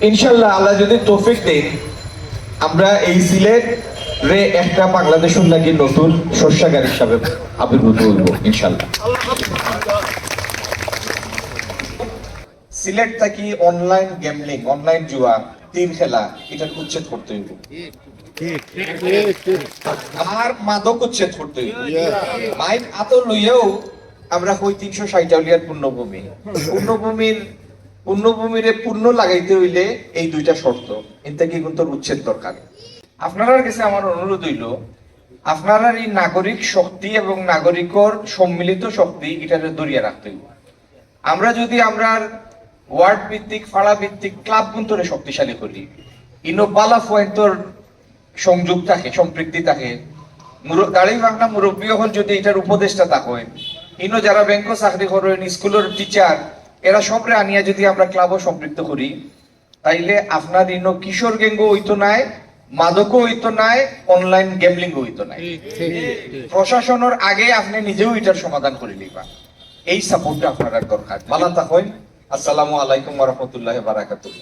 ইনশাল্লাহ আল্লাহ যদি তৌফিক দেন, আমরা এই সিলেট রে একটা বাংলাদেশের লাগি নতুন শস্যাগার হিসাবে আবির্ভূত হইব ইনশাল্লাহ সিলেট থাকি অনলাইন গেমলিং অনলাইন জুয়া, তিন খেলা, এটা উচ্ছেদ করতে হইব। আর মাদক উচ্ছেদ করতে মাইক আত লইয়াও আমরা কই তিনশো ষাটাউলিয়ার পূর্ণভূমি। পূর্ণভূমির পূর্ণভূমিরে পূর্ণ লাগাইতে হইলে এই দুইটা শর্ত। এর কি কিন্তু উচ্ছেদ দরকার? আপনার কাছে আমার অনুরোধ হইল আপনারা এই নাগরিক শক্তি এবং নাগরিকর সম্মিলিত শক্তি এটারে দরিয়া রাখতে হইব। আমরা যদি আমরা ওয়ার্ড ভিত্তিক ফাড়া ভিত্তিক ক্লাব বন্ধরে শক্তিশালী করি, ইনো বালা পয়েন্টর সংযোগ থাকে, সম্পৃক্তি থাকে গাড়ি ভাঙনা মুরব্বী হল যদি এটার উপদেষ্টা থাকে ইনো যারা ব্যাংক চাকরি করেন, স্কুলের টিচার এরা সবরে আনিয়া যদি আমরা ক্লাবও সম্পৃক্ত করি তাইলে আপনার ইন কিশোর গেঙ্গ হইতো নাই মাদকও হইতো নাই অনলাইন গেমলিং হইতো নাই। প্রশাসনের আগে আপনি নিজেও এটার সমাধান করে নিবা। এই সাপোর্টটা আপনার দরকার। মালা হইন আসসালামু আলাইকুম রহমতুল্লাহ বারাকাতুহ।